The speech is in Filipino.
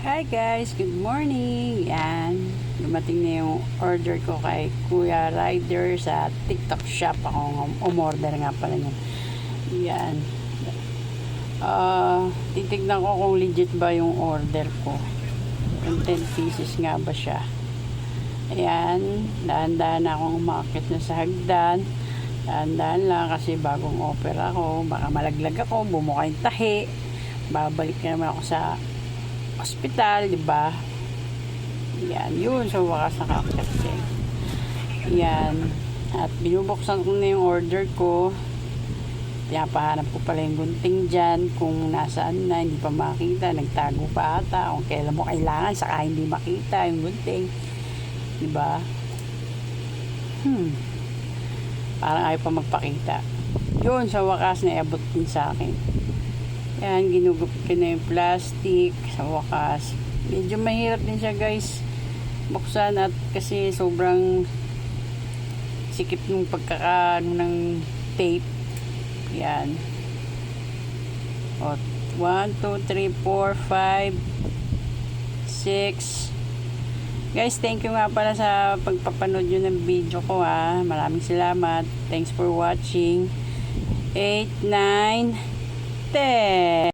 Hi guys, good morning. Yan, dumating na yung order ko kay Kuya Ryder sa TikTok shop. Ako umorder nga pala niya. Yan. Ah, titignan ko kung legit ba yung order ko. Kung 10 pieces nga ba siya. Ayan, dahan-dahan akong umakit na sa hagdan. Dahan-dahan lang kasi bagong opera ako. Baka malaglag ako, bumuka yung tahi. Babalik na naman ako sa hospital, di ba? Yan, yun sa wakas nakakapit. Yan. At binubuksan ko na yung order ko. Pinapahanap ko pala yung gunting dyan kung nasaan na, hindi pa makita, nagtago pa ata, kung kailan mo kailangan, saka hindi makita yung gunting. Di ba? Hmm. Parang ayaw pa magpakita. Yun, sa wakas na iabot din sa akin. Yan, ginugupit ko na yung plastic sa wakas. Medyo mahirap din siya guys buksan at kasi sobrang sikip nung pagkaka ng tape. Yan. O, 1, 2, 3, 4, 5, 6. Guys, thank you nga pala sa pagpapanood nyo ng video ko ha. Maraming salamat. Thanks for watching. 8, 9, 10.